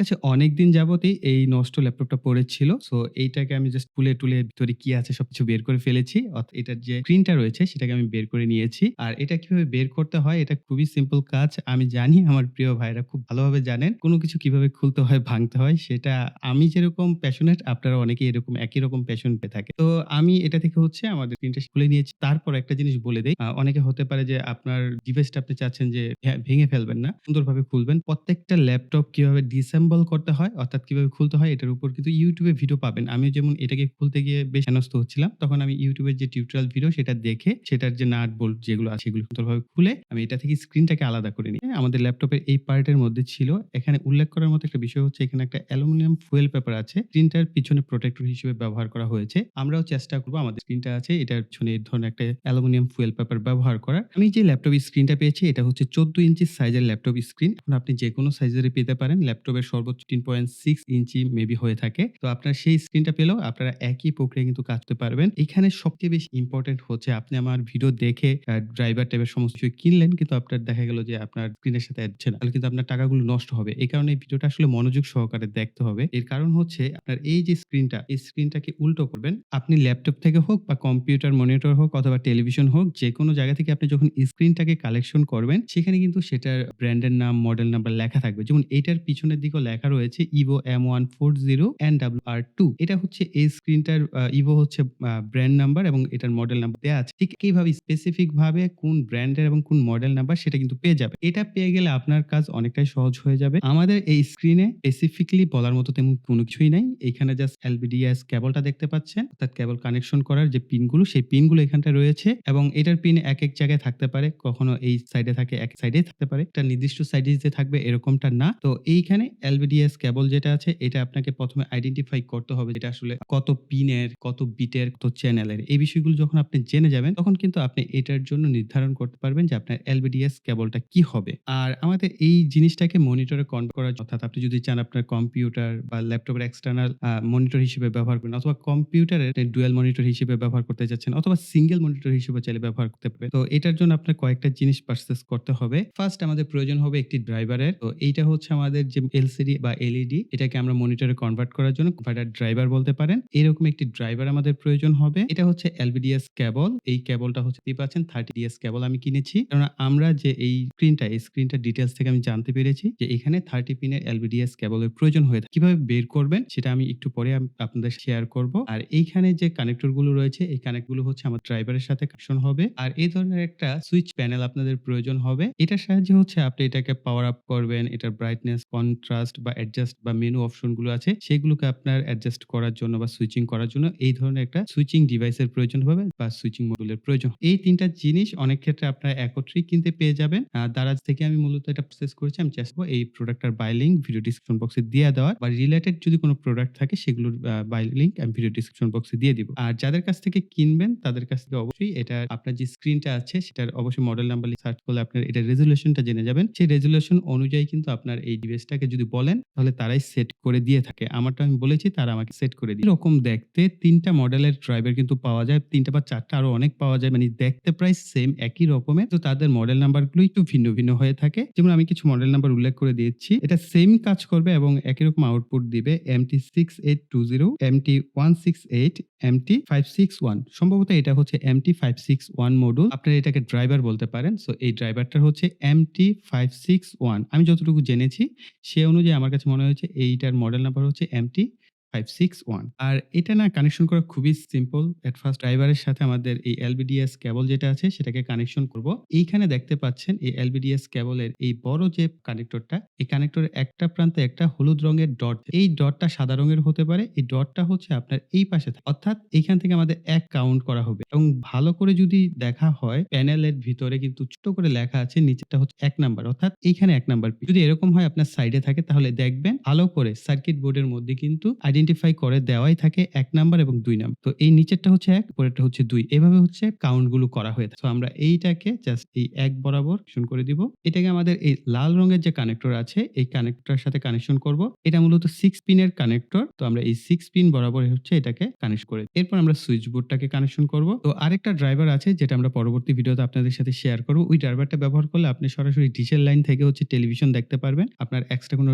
আচ্ছা অনেকদিন যাবতই এই নষ্ট ল্যাপটপটা পড়েছিল। সো এইটাকে আমি জাস্ট খুলে-টুলে ভিতরে কি আছে সবকিছু বের করে ফেলেছি। এটার যে স্ক্রিনটা রয়েছে সেটাকে আমি বের করে নিয়েছি। আর এটা কীভাবে বের করতে হয় এটা খুবই সিম্পল কাজ। আমি জানি আমার প্রিয় ভাইরা খুব ভালোভাবে জানেন। কোনো কিছু কীভাবে খুলতে হয়, ভাঙতে হয় সেটা আমি যেরকম প্যাশনেট আপনারা অনেকেই এরকম একই রকম প্যাশন পেয়ে থাকে। তো আমি এটা থেকে হচ্ছে আমাদের স্ক্রিনটা খুলে নিয়েছি। তারপর একটা জিনিস বলে। আ অনেকে হতে পারে যে আপনার ডিভাইসটা আপনি চাচ্ছেন যে ভেঙে ফেলবেন না। সুন্দরভাবে খুলবেন। প্রত্যেকটা ল্যাপটপ কীভাবে ডিসেম্বল করতে হয়, অর্থাৎ কীভাবে খুলতে হয়, এটার উপর কিন্তু এ ভিডিও পাবেন। আমি যেমন এটাকে খুলতে গিয়ে বেশ হেনস্থ হচ্ছিলাম। তখন আমি ইউটিউবের যে টিউটোরিয়াল ভিডিও সেটা দেখে, সেটার যে নাট বোল্ট যেগুলো আছে, সেগুলো সুন্দরভাবে খুলে আমি এটা থেকে স্ক্রিনটাকে আলাদা করে নিই। হ্যাঁ? আমাদের ল্যাপটপের এই পার্টের মধ্যে ছিল। এখানে উল্লেখ করার মতো একটা বিষয় হচ্ছে, এখানে একটা অ্যালুমিনিয়াম ফুয়েল পেপার আছে। স্ক্রিনটার পিছনে প্রটেক্টর হিসেবে ব্যবহার করা হয়েছে। আমরাও চেষ্টা করব, আমাদের স্ক্রিনটা আছে, এটার পিছনে এই ধরনের একটা অ্যালুমিনিয়াম ফুয়েল পেপার ব্যবহার করার। আমি যে ল্যাপটপের স্ক্রিনটা পেয়েছি, এটা হচ্ছে ১৪ ইঞ্চি সাইজের ল্যাপটপ স্ক্রিন। এখন আপনি যেকোনো সাইজের পেতে পারেন। ল্যাপটপের সর্বোচ্চ 3.6 ইঞ্চি মেবি হয়ে থাকে। তো আপনার সেই স্ক্রিনটা পেলেও আপনারা একই প্রক্রিয়া কিন্তু করতে পারবেন। এখানে সবচেয়ে বেশি ইম্পোর্টেন্ট হচ্ছে আপনি আমার ভিডিও দেখে ড্রাইভার টাইপের সমস্ত কিছু কিনলেন কিন্তু আপনার দেখা গেল যে আপনার স্ক্রিনের সাথে যাচ্ছে না। তাহলে কিন্তু আপনার টাকাগুলো নষ্ট হবে। এই কারণে এই ভিডিওটা আসলে মনোযোগ সহকারে দেখতে হবে। এর কারণ হচ্ছে আপনার এই যে স্ক্রিনটা, এই স্ক্রিনটাকে উল্টো করবেন। আপনি ল্যাপটপ থেকে হোক বা কম্পিউটার মনিটর হোক অথবা টেলিভিশন হোক যেকোনো জায়গা থেকে আপনি যখন স্ক্রিনটাকে কালেকশন করবেন সেখানে কিন্তু সেটার ব্র্যান্ডের নাম, মডেল নাম্বার লেখা থাকবে। যেমন এইটার পিছনের দিকেও লেখা রয়েছে Evo M140 NWR2 এটা হচ্ছে এই স্ক্রিনটার ইভো হচ্ছে ব্র্যান্ড নাম্বার এবং এটার মডেল নাম্বার দেওয়া আছে। ঠিক একইভাবে স্পেসিফিক ভাবে কোন ব্র্যান্ডের এবং কোন মডেল নাম্বার সেটা কিন্তু পেয়ে যাবে এটা পেয়ে গেলে আপনার কাজ অনেকটাই সহজ হয়ে যাবে। আমাদের এই স্ক্রিনে স্পেসিফিকলি বলার মতো তেমন কোনো কিছুই নাই। এখানে জাস্ট LVDS কেবলটা দেখতে পাচ্ছেন। অর্থাৎ কেবল কানেকশন করার যে পিনগুলো সেই পিনগুলো এখানটায় রয়েছে এবং এটার পিন এক এক জায়গায় থাকতে পারে। কখনো এই সাইডে থাকে, এক সাইডেই থাকতে পারে। একটা নির্দিষ্ট সাইডে যে থাকবে এরকমটা না। তো এইখানে LVDS কেবল যেটা আছে এটা আপনাকে প্রথমে আইডেন্টিফাই করতে হবে যেটা আসলে কত পিনের, কত বিটের, কত চ্যানেলের। এই বিষয়গুলো যখন আপনি জেনে যাবেন তখন কিন্তু আপনি এটার জন্য নির্ধারণ করতে পারবেন যে আপনার LVDS কেবলটা কি হবে। আর আমাদের এই জিনিসটাকে মনিটরে কন্ট্রোল করার অর্থাৎ আপনি যদি চান আপনার কম্পিউটার বা ল্যাপটপের এক্সটার্নাল মনিটর হিসেবে ব্যবহার করেন অথবা কম্পিউটারের ডুয়েল মনিটর হিসেবে ব্যবহার করতে যাচ্ছেন অথবা সিঙ্গেল মনিটর হিসেবে চাইলে ব্যবহার করতে পারবেন। তো এটার জন্য আপনার কয়েকটা জিনিস পারচেজ করতে হবে। ফার্স্ট আমাদের প্রয়োজন হবে একটি ড্রাইভারের। তো এইটা হচ্ছে আমাদের যে এলসিডি বা এলইডি এটাকে আমরা মনিটরে কনভার্ট করার জন্য কনভার্টার ড্রাইভার বলতে পারেন। এরকম একটি ড্রাইভার আমাদের প্রয়োজন হবে। এটা হচ্ছে এলবিডিএস কেবল। এই কেবলটা হচ্ছে দেখতেই পাচ্ছেন 30DS কেবল আমি কিনেছি। কেননা আমরা যে এই স্ক্রিনটা, এই স্ক্রিনটার ডিটেইলস থেকে আমি জানতে পেরেছি যে এখানে 30 পিনের LVDS কেবলের প্রয়োজন হয়ে থাকে। কীভাবে বের করবেন সেটা আমি একটু পরে আপনাদের শেয়ার করব। আর এইখানে যে কানেক্টরগুলো রয়েছে এই কানেক্টগুলো হচ্ছে আমার ড্রাইভারের সাথে কানেকশন হবে। আর এই ধরনের একটা সুইচ প্যানেল আপনাদের প্রয়োজন হবে। এটার সাহায্যে হচ্ছে আপনি এটাকে পাওয়ার আপ করবেন। এটার ব্রাইটনেস, কন্ট্রাস্ট বা অ্যাডজাস্ট বা মেনু অপশনগুলো আছে, সেগুলোকে আপনার অ্যাডজাস্ট করার জন্য বা সুইচিং করার জন্য এই ধরনের একটা সুইচিং ডিভাইসের প্রয়োজন হবে বা সুইচিং মডুলের প্রয়োজন। এই তিনটা জিনিস অনেক ক্ষেত্রে আপনারা একত্রেই কিনতে পেয়ে যাবেন। দারাজ থেকে আমি মূলত এটা পারচেজ করেছি। আমি চেষ্টা এই প্রোডাক্টটার বাই লিংক ভিডিও ডেসক্রিপশন বক্সে দিয়ে দেওয়ার বা রিলেটেড যদি কোনো প্রোডাক্ট থাকে সেগুলোর বাই লিংক আমি ভিডিও ডেসক্রিপশন বক্সে দিয়ে দিব। আর যাদের কাছ থেকে কিনবেন, তাদের কাছ থেকে অবশ্যই এটা আপনার যে স্ক্রিনটা আছে, সেটার অবশ্যই মডেল নাম্বার সার্চ করলে আপনার এটার রেজোলিউশনটা জেনে যাবেন। সেই রেজোলিউশন অনুযায়ী কিন্তু আপনার এই ডিভাইসটাকে যদি বলেন তাহলে তারাই সেট করে দিয়ে থাকে। আমারটা আমি বলেছি তারা আমাকে সেট করে দিয়ে এরকম দেখতে তিনটা মডেলের ড্রাইভার কিন্তু পাওয়া যায়। ৩ টা বা চারটা আরও অনেক পাওয়া যায়। মানে দেখতে প্রায় সেম একই রকমের। তো তাদের মডেল নাম্বারগুলো একটু ভিন্ন, ভিন্ন হয়ে থাকে। যেমন আমি কিছু মডেল নাম্বার উল্লেখ করে দিচ্ছি। এটা সেম কাজ করবে এবং একই রকম আউটপুট দিবে MT6820, MT168, MT561 সম্ভবত এটা হচ্ছে MT561 মডুল। আপনারা এটাকে ড্রাইভার বলতে পারেন। সো এই ড্রাইভারটা হচ্ছে MT561 আমি যতটুকু জেনেছি সে অনুযায়ী আমার কাছে মনে হয়েছে এইটার মডেল নাম্বার হচ্ছে MT561 আর এটা না কানেকশন করা খুবই সিম্পল। এট ফার্স্ট ড্রাইভারের সাথে আমাদের এই LVDS কেবল যেটা আছে, সেটাকে কানেকশন করব। এইখানে দেখতে পাচ্ছেন এই LVDS কেবলের এই বড় যে কানেক্টরটা এই কানেক্টরের একটা প্রান্তে একটা হলুদ রঙের ডট এই ডটটা সাদা রঙের হতে পারে। এই ডটটা হচ্ছে আপনার এই পাশে অর্থাৎ এইখান থেকে আমাদের এক কাউন্ট করা হবে এবং ভালো করে যদি দেখা হয় প্যানেলের ভিতরে কিন্তু ছোট করে লেখা আছে নিচেটা হচ্ছে এক নাম্বার অর্থাৎ এইখানে এক নাম্বার যদি এরকম হয় আপনার সাইডে থাকে, তাহলে দেখবেন ভালো করে সার্কিট বোর্ডের মধ্যে কিন্তু আইডেন্টি আইডেন্টিফাই করে দেওয়াই থাকে এক নাম্বার এবং দুই নাম্বার। তো এই নিচেরটা হচ্ছে ১, উপরেরটা হচ্ছে দুই এভাবে হচ্ছে কাউন্টগুলো করা হয়ে থাকে। সো আমরা এইটাকে জাস্ট এই এক বরাবর শুন করে দিব। এটাকে আমাদের এই লাল রঙের যে কানেক্টর আছে এই কানেক্টরের সাথে কানেকশন করব। এটা মূলত 6 পিনের কানেক্টর। তো আমরা এই 6 পিন বরাবর হচ্ছে এটাকে কানেক্ট করে এরপর আমরা সুইচ বোর্ডটাকে কানেকশন করব। তো আরেকটা ড্রাইভার আছে যেটা আমরা পরবর্তী ভিডিওতে আপনাদের সাথে শেয়ার করব। ওই ড্রাইভারটা ব্যবহার করলে আপনি সরাসরি ডিশের লাইন থেকে হচ্ছে টেলিভিশন দেখতে পারবেন। আপনার এক্সট্রা কোনো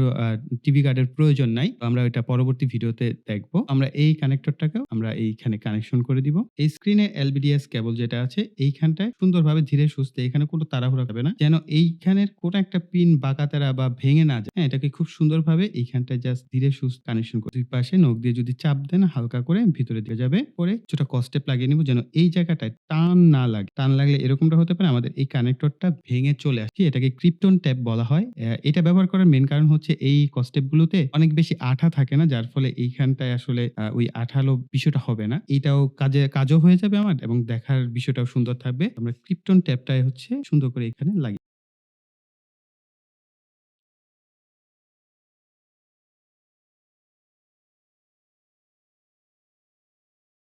টিভি কার্ডের প্রয়োজন নাই। আমরা ওইটা পরবর্তী ভিডিওতে দেখব। আমরা এই কানেক্টরটাকেও আমরা এইখানে কানেকশন করে দিব। এই স্ক্রিনে এলভিডিএস কেবল যেটা আছে, এইখানটায় সুন্দরভাবে ধীরে সুস্থে, এখানে কোনো তাড়াহুড়া হবে না। যেন এইখানের কোনো একটা পিন বাঁকাতেরা বা ভেঙে না যায়। হ্যাঁ? এটাকে খুব সুন্দরভাবে এইখানটায় জাস্ট ধীরে সুস্থে কানেকশন করে দুই পাশে নখ দিয়ে যদি চাপ দেন, হালকা করে ভিতরে দিয়ে যাবে। পরে কিছুটা কসটেপ লাগিয়ে নিব যেন এই জায়গাটায় টান না লাগে। টান লাগলে এরকমটা হতে পারে, আমাদের এই কানেক্টরটা ভেঙে চলে আসছে। এটাকে ক্রিপ্টন ট্যাপ বলা হয়। এটা ব্যবহার করার মেন কারণ হচ্ছে এই কসটেপ গুলোতে অনেক বেশি আঠা থাকে না। যার ফলে এইখানটায় আসলে ওই আঠালো বিষয়টা হবে না। এটাও কাজে, কাজও হয়ে যাবে আমার এবং দেখার বিষয়টাও সুন্দর থাকবে। আমরা ক্রিপ্টন ট্যাপটাই হচ্ছে সুন্দর করে এখানে লাগি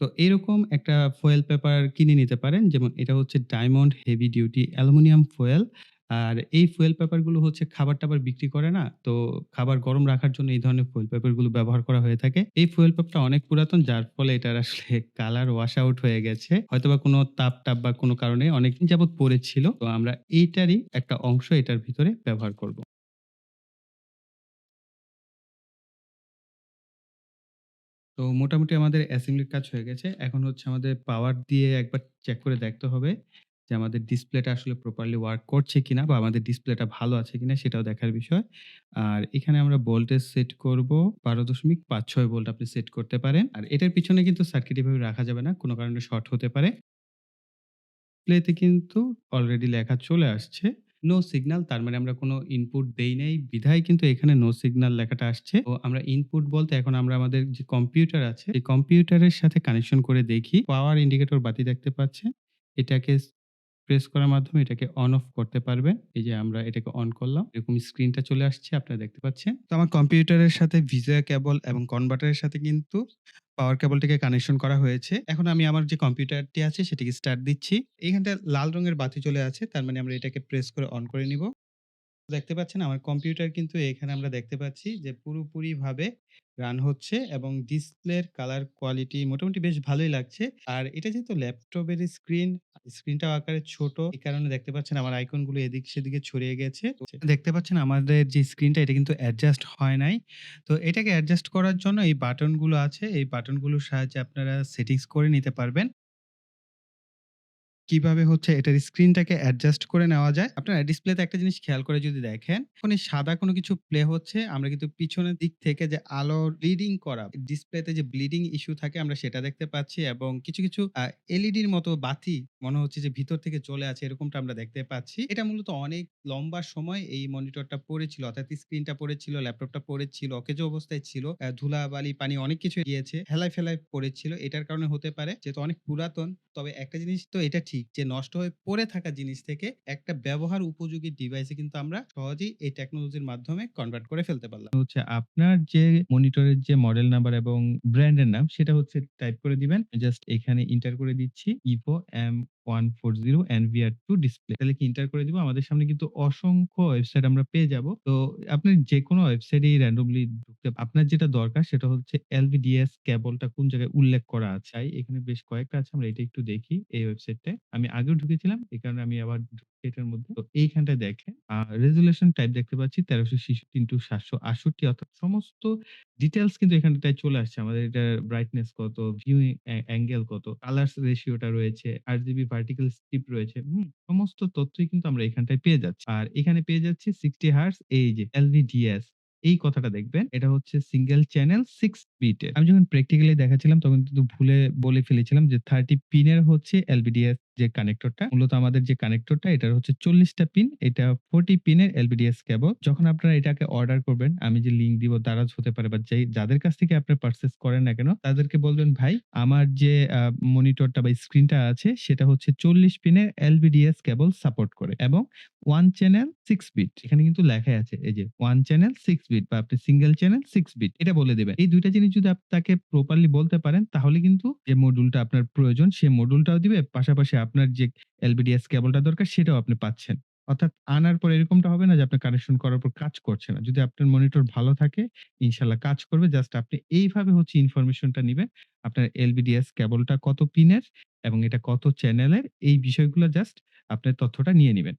তো এরকম একটা ফয়েল পেপার কিনে নিতে পারেন। যেমন এটা হচ্ছে Diamond heavy duty aluminium foil. আর এই ফুয়েল পেপারগুলো হচ্ছে খাবার-টাবার বিক্রি করে না? তো খাবার গরম রাখার জন্য এই ধরনের ফুয়েল পেপারগুলো ব্যবহার করা হয়ে থাকে। এই ফুয়েল পেপারটা অনেক পুরাতন, যার ফলে এটার আসলে কালার ওয়াশ আউট হয়ে গেছে। হয়তোবা কোনো তাপ-টাপ বা কোনো কারণে অনেকদিন যাবৎ পড়ে ছিল। তো আমরা এইটারই একটা অংশ এটার ভিতরে ব্যবহার করব। তো মোটামুটি আমাদের অ্যাসেম্বলির কাজ হয়ে গেছে। এখন হচ্ছে আমাদের পাওয়ার দিয়ে একবার চেক করে দেখতে হবে যে আমাদের ডিসপ্লেটা আসলে প্রপারলি ওয়ার্ক করছে কিনা বা আমাদের ডিসপ্লেটা ভালো আছে কিনা সেটাও দেখার বিষয়। আর এখানে আমরা ভোল্টেজ সেট করব ১২.৫৬ ভোল্ট আপনি সেট করতে পারেন। আর এটার পিছনে কিন্তু সার্কিট এভাবে রাখা যাবে না। কোনো কারণে শর্ট হতে পারে। ডিসপ্লেতে কিন্তু অলরেডি লেখা চলে আসছে। নো সিগনাল তার মানে আমরা কোনো ইনপুট দেই নাই বিধায় কিন্তু এখানে নো সিগনাল লেখাটা আসছে। তো আমরা ইনপুট বলতে এখন আমরা আমাদের যে কম্পিউটার আছে, এই কম্পিউটারের সাথে কানেকশন করে দেখি। পাওয়ার ইন্ডিকেটর বাতি দেখতে পাচ্ছে এটাকে প্রেস করার মাধ্যমে এটাকে অন অফ করতে পারবেন। এই যে আমরা এটাকে অন করলাম। এরকম স্ক্রিনটা চলে আসছে, আপনারা দেখতে পাচ্ছেন। তো আমার কম্পিউটারের সাথে ভিজিএ কেবল এবং কনভার্টারের সাথে কিন্তু পাওয়ার কেবলটিকে কানেকশন করা হয়েছে। এখন আমি আমার যে কম্পিউটারটি আছে, সেটিকে স্টার্ট দিচ্ছি। এইখানটায় লাল রঙের বাতি চলে আছে। তার মানে আমরা এটাকে প্রেস করে অন করে নিব। দেখতে পাচ্ছেন, আমার কম্পিউটার কিন্তু এখানে আমরা দেখতে পাচ্ছি যে পুরোপুরিভাবে রান হচ্ছে এবং ডিসপ্লের কালার কোয়ালিটি মোটামুটি বেশ ভালোই লাগছে। আর এটা যেহেতু ল্যাপটপের স্ক্রিন, স্ক্রিনটাও আকারে ছোট। এই কারণে দেখতে পাচ্ছেন আমার আইকনগুলো এদিক সেদিকে ছড়িয়ে গেছে। দেখতে পাচ্ছেন আমাদের যে স্ক্রিনটা এটা কিন্তু অ্যাডজাস্ট হয় নাই। তো এটাকে অ্যাডজাস্ট করার জন্য এই বাটনগুলো আছে। এই বাটনগুলোর সাহায্যে আপনারা সেটিংস করে নিতে পারবেন। কীভাবে হচ্ছে এটার স্ক্রিনটাকে অ্যাডজাস্ট করে নেওয়া যায়। আপনারা ডিসপ্লেতে একটা জিনিস খেয়াল করে যদি দেখেন, এই সাদা কোনো কিছু প্লে হচ্ছে, আমরা কিন্তু পিছনের দিক থেকে যে আলো ব্লিডিং করা, ডিসপ্লেতে যে ব্লিডিং ইস্যু থাকে আমরা সেটা দেখতে পাচ্ছি এবং কিছু, কিছু এলইডির মতো বাতি মনে হচ্ছে যে ভিতর থেকে চলে আছে এরকমটা আমরা দেখতে পাচ্ছি। এটা মূলত অনেক লম্বা সময় এই মনিটরটা পড়েছিল অর্থাৎ স্ক্রিনটা পড়েছিল, ল্যাপটপটা পড়েছিল, অকেজ অবস্থায় ছিল। অ্যা ধুলাবালি, পানি অনেক কিছু গিয়েছে। হেলায় ফেলায় পড়েছিল। এটার কারণে হতে পারে। যেহেতু অনেক পুরাতন। তবে একটা জিনিস তো এটা ঠিক যে নষ্ট হয়ে পড়ে থাকা জিনিস থেকে একটা ব্যবহার উপযোগী ডিভাইসে কিন্তু আমরা সহজেই এই টেকনোলজির মাধ্যমে কনভার্ট করে ফেলতে পারলাম। হচ্ছে আপনার যে মনিটরের যে মডেল নাম্বার এবং ব্র্যান্ডের নাম, সেটা হচ্ছে টাইপ করে দিবেন। জাস্ট এখানে ইন্টার করে দিচ্ছি Evo M140 NVR2 ডিসপ্লে। তাহলে কি এন্টার করে দিব। আমাদের সামনে কিন্তু অসংখ্য ওয়েবসাইট আমরা পেয়ে যাব। তো আপনি যেকোনো ওয়েবসাইটে র্যান্ডমলি ঢুকতে আপনার যেটা দরকার সেটা হচ্ছে LVDS কেবলটা কোন জায়গায় উল্লেখ করা আছে। এখানে বেশ কয়েকটা আছে, আমরা এটা একটু দেখি এই ওয়েবসাইটটায়। আমি আগেও ঢুকেছিলাম। এই কারণে আমি আবার এটার মধ্যে। তো এইখানটায় দেখেন আ রেজোলিউশন টাইপ দেখতে পাচ্ছি 1366 x 768 অর্থাৎ সমস্ত ডিটেইলস কিন্তু এখানটায় চলে আসছে। আমাদের এটার ব্রাইটনেস কত, ভিউ অ্যাঙ্গেল কত, কালারস রেশিওটা রয়েছে, আর জিবি ভার্টিক্যাল স্ট্রিপ রয়েছে। সমস্ত তথ্যই কিন্তু আমরা এখানটায় পেয়ে যাচ্ছি। আর এখানে পেয়ে যাচ্ছি সিক্সটি হার্স এই যে LVDS এই কথাটা দেখবেন। এটা হচ্ছে সিঙ্গেল চ্যানেল সিক্স বিটের। আমি যখন প্র্যাকটিক্যালি দেখাচ্ছিলাম তখন কিন্তু ভুলে বলে ফেলেছিলাম যে 30 পিনের হচ্ছে LVDS যে কানেক্টরটা মূলত আমাদের যে কানেক্টরটা এটার হচ্ছে চল্লিশটা পিন। এটা 40 পিনের এলভিডিএস কেবল। যখন আপনারা এটাকে অর্ডার করবেন, আমি যে লিঙ্ক দিব দারাজ হতে পারে বা যাই যাদের কাছ থেকে আপনি পারচেজ করেন না কেন, তাদেরকে বলবেন, "ভাই আমার যে মনিটরটা বা স্ক্রিনটা আছে সেটা হচ্ছে ৪০ পিনের এলভিডিএস কেবল সাপোর্ট করে এবং ওয়ান চ্যানেল সিক্স বিট।" এখানে কিন্তু লেখাই আছে এই যে ওয়ান চ্যানেল সিক্স বিট বা আপনি সিঙ্গেল চ্যানেল সিক্স বিট এটা বলে দেবেন এই দুইটা জিনিস যদি আপনি তাকে প্রপারলি বলতে পারেন তাহলে কিন্তু যে মডিউলটা আপনার প্রয়োজন সে মডিউলটাও দিবে। পাশাপাশি আপনার যে এলবিডিএস কেবলটা দরকার সেটাও আপনি পাচ্ছেন। অর্থাৎ আনার পর এরকমটা হবে না যে আপনার কানেকশন করার পর কাজ করছে না। যদি আপনার মনিটর ভালো থাকে, ইনশাল্লাহ কাজ করবে। জাস্ট আপনি এইভাবে হচ্ছে ইনফরমেশনটা নেবেন, আপনার এলবিডিএস কেবলটা কত পিনের এবং এটা কত চ্যানেলের এই বিষয়গুলো জাস্ট আপনার তথ্যটা নিয়ে নিবেন।